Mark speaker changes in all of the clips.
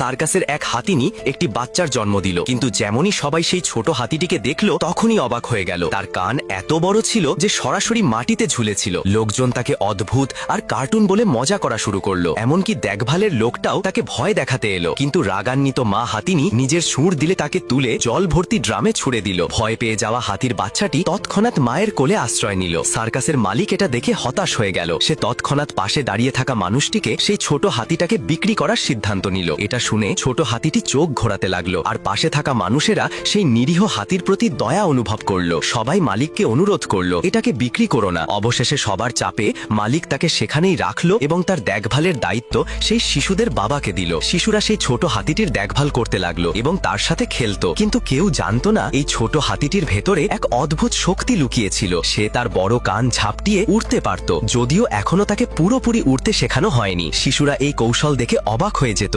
Speaker 1: সার্কাসের এক হাতিনি একটি বাচ্চার জন্ম দিল। কিন্তু যেমনই সবাই সেই ছোট হাতিটিকে দেখল, তখনই অবাক হয়ে গেল। তার কান এত বড় ছিল যে সরাসরি মাটিতে ঝুলেছিল। লোকজন তাকে অদ্ভুত আর কার্টুন বলে মজা করা শুরু করল। এমনকি দেখভালের লোকটাও তাকে ভয় দেখাতে এলো। কিন্তু রাগান্বিত মা হাতিনি নিজের সুর দিলে তাকে তুলে জল ভর্তি ড্রামে ছুড়ে দিল। ভয় পেয়ে যাওয়া হাতির বাচ্চাটি তৎক্ষণাৎ মায়ের কোলে আশ্রয় নিল। সার্কাসের মালিক এটা দেখে হতাশ হয়ে গেল। সে তৎক্ষণাৎ পাশে দাঁড়িয়ে থাকা মানুষটিকে সেই ছোট হাতিটাকে বিক্রি করার সিদ্ধান্ত নিল। এটা শুনে ছোট হাতিটি চোখ ঘোরাতে লাগল, আর পাশে থাকা মানুষেরা সেই নিরীহ হাতির প্রতি দয়া অনুভব করল। সবাই মালিককে অনুরোধ করল, এটাকে বিক্রি করো না। অবশেষে সবার চাপে মালিক তাকে সেখানেই রাখল এবং তার দেখভালের দায়িত্ব সেই শিশুদের বাবাকে দিল। শিশুরা সেই ছোট হাতিটির দেখভাল করতে লাগল এবং তার সাথে খেলতো। কিন্তু কেউ জানতো না এই ছোট হাতিটির ভেতরে এক অদ্ভুত শক্তি লুকিয়েছিল। সে তার বড় কান ঝাপটিয়ে উড়তে পারত, যদিও এখনও তাকে পুরোপুরি উড়তে শেখানো হয়নি। শিশুরা এই কৌশল দেখে অবাক হয়ে যেত।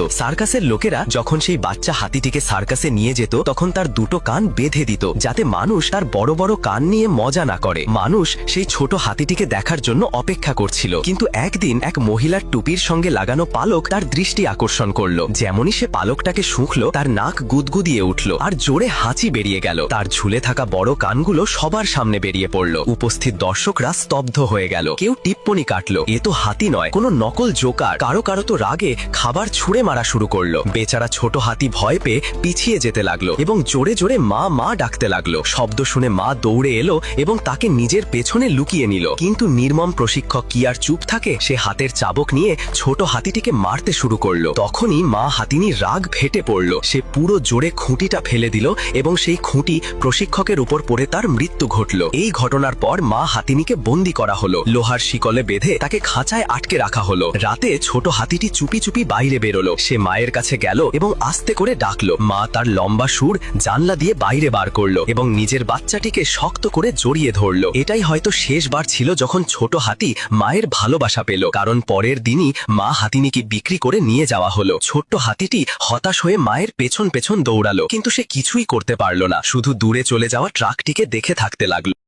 Speaker 1: সার্কাসের লোকেরা যখন সেই বাচ্চা হাতিটিকে সার্কাসে নিয়ে যেত, তখন তার দুটো কান বেঁধে দিত, যাতে মানুষ তার বড় বড় কান নিয়ে মজা না করে। মানুষ সেই ছোট হাতিটিকে দেখার জন্য অপেক্ষা করছিল। কিন্তু একদিন এক মহিলার টুপির সঙ্গে লাগানো পালক তার দৃষ্টি আকর্ষণ করল। যেমনই সে পালকটাকে শুঁকলো, তার নাক গুদগুদিয়ে উঠল আর জোরে হাঁচি বেরিয়ে গেল। তার ঝুলে থাকা বড় কানগুলো সবার সামনে বেরিয়ে পড়ল। উপস্থিত দর্শকরা স্তব্ধ হয়ে গেল। কেউ টিপ্পনি কাটলো। এ তো হাতি নয়, কোনো নকল জোকার। কারও কারও তো রাগে খাবার ছুঁড়ে মারা শুরু করল। বেচারা ছোট হাতি ভয় পেয়ে পিছিয়ে যেতে লাগল এবং জোরে জোরে মা মা ডাকতে লাগল। শব্দ শুনে মা দৌড়ে এলো এবং তাকে নিজের পেছনে লুকিয়ে নিল। কিন্তু নির্মম প্রশিক্ষক কি আর চুপ থাকে? সে হাতের চাবক নিয়ে ছোট হাতিটিকে মারতে শুরু করল। তখনই মা হাতিনি রাগ ফেটে পড়ল। সে পুরো জোরে খুঁটিটা ফেলে দিল এবং সেই খুঁটি প্রশিক্ষকের উপর পড়ে তার মৃত্যু ঘটল। এই ঘটনার পর মা হাতিনিকে বন্দি করা হলো। লোহার শিকলে বেঁধে তাকে খাঁচায় আটকে রাখা হলো। রাতে ছোট হাতিটি চুপি চুপি বাইরে বেরোলো। সে মায়ের কাছে গেল এবং আস্তে করে ডাকলো। মা তার লম্বা সুর জানলা দিয়ে বাইরে বার করল এবং নিজের বাচ্চাটিকে শক্ত করে জড়িয়ে ধরলো। এটাই হয়তো শেষবার ছিল যখন ছোট হাতি মায়ের ভালোবাসা পেল, কারণ পরের দিনই মা হাতিনিকে বিক্রি করে নিয়ে যাওয়া হলো। ছোট্ট হাতিটি হতাশ হয়ে মায়ের পেছন পেছন দৌড়ালো, কিন্তু সে কিছুই করতে পারল না। শুধু দূরে চলে যাওয়া ট্রাকটিকে দেখে থাকতে লাগল।